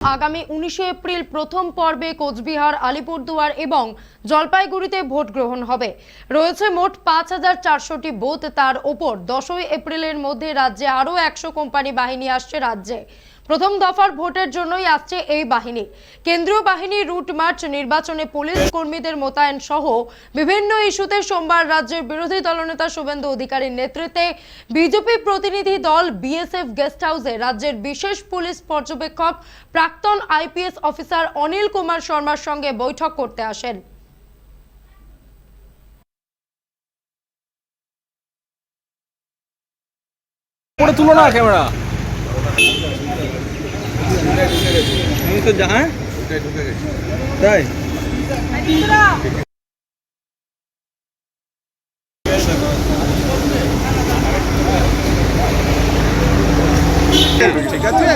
আগামী উনিশে এপ্রিল প্রথম পর্বে কোচবিহার, আলিপুরদুয়ার এবং জলপাইগুড়িতে ভোট গ্রহণ হবে। রয়েছে মোট পাঁচ হাজার চারশোটি বুথ। তার ওপর দশই এপ্রিলের মধ্যে রাজ্যে আরও একশো কোম্পানি বাহিনী আসছে রাজ্যে। প্রথম দফার ভোটের জন্যই আসছে এই বাহিনী। কেন্দ্রীয় বাহিনী রুট মার্চ নির্বাচনে পুলিশ কর্মীদের মোতায়েন সহ বিভিন্ন ইস্যুতে সোমবার রাজ্যের বিরোধী দলনেতা শুভেন্দু অধিকারীর নেতৃত্বে বিজেপি প্রতিনিধি দল বিএসএফ গেস্ট হাউসে রাজ্যের বিশেষ পুলিশ পর্যবেক্ষক প্রাক্তন আইপিএস অফিসার অনিল কুমার শর্মার সঙ্গে বৈঠক করতে আসেন। তুলো না ক্যামেরা। আমি তো হ্যাঁ? তাই? ঠিক আছে?